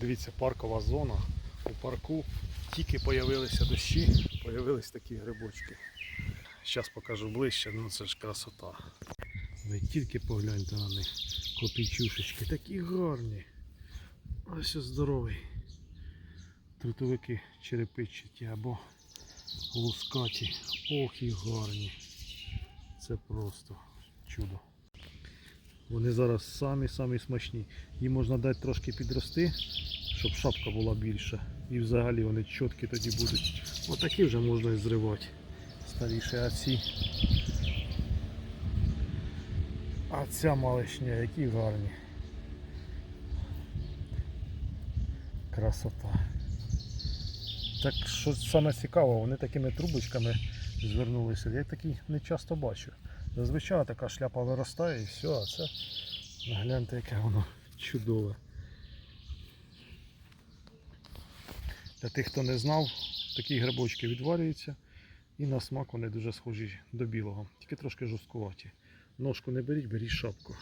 Дивіться, паркова зона. У парку тільки появилися дощі, появились такі грибочки. Зараз покажу ближче, ну це ж красота. Ви тільки погляньте на них. Копійчушечки, такі гарні. Ось ось здоровий. Трутовики черепичаті або лускаті. Ох і гарні. Це просто чудо. Вони зараз самі-самі смачні. Їм можна дати трошки підрости, щоб шапка була більша. І взагалі вони чіткі тоді будуть. Отакі вже можна і зривати. Старіші, а. А ця малишня, які гарні. Красота. Так що саме цікаво, вони такими трубочками звернулися. Я такі не часто бачу. Зазвичай така шляпа виростає і все, а це гляньте, яке воно чудове. Для тих, хто не знав, такі грибочки відварюються і на смак вони дуже схожі до білого, тільки трошки жорсткуваті. Ножку не беріть, беріть шапку.